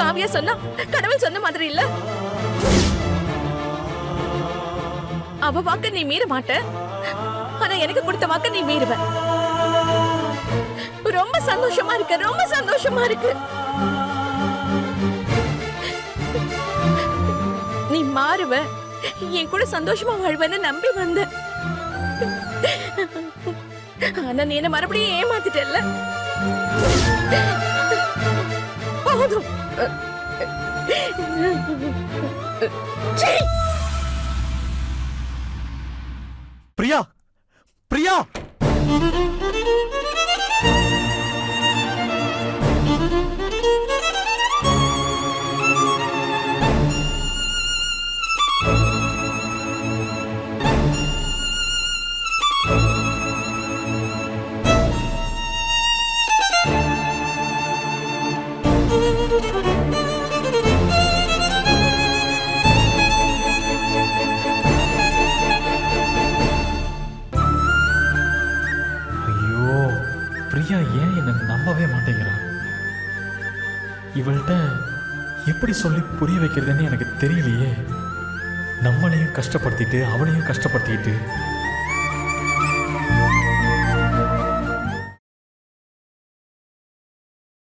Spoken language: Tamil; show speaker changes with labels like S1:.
S1: காவியா சொன்னா கடவுள் சொன்ன மாதிரி இல்ல. அவ வாக்க நீ மீற மாட்ட. ஆனா எனக்கு கொடுத்த வாக்க நீ மீறுவ. ரொம்ப சந்தோஷமா இருக்கு ரொம்ப சந்தோஷமா இருக்கு. நீ மாறுவ என் கூட சந்தோஷமா வாழ்வன்னு நம்பி வந்த. ஆனா நீ என்ன மறுபடியும் ஏமாத்திட்டல்ல? కాదు.
S2: ప్రియా! ప్రియా!
S3: ஐயோ பிரியா ஏன் என்னை நம்பவே மாட்டேங்கிறான் இவள்கிட்ட எப்படி சொல்லி புரிய வைக்கிறதுன்னு எனக்கு தெரியலையே. நம்மளையும் கஷ்டப்படுத்திட்டு அவளையும் கஷ்டப்படுத்திட்டு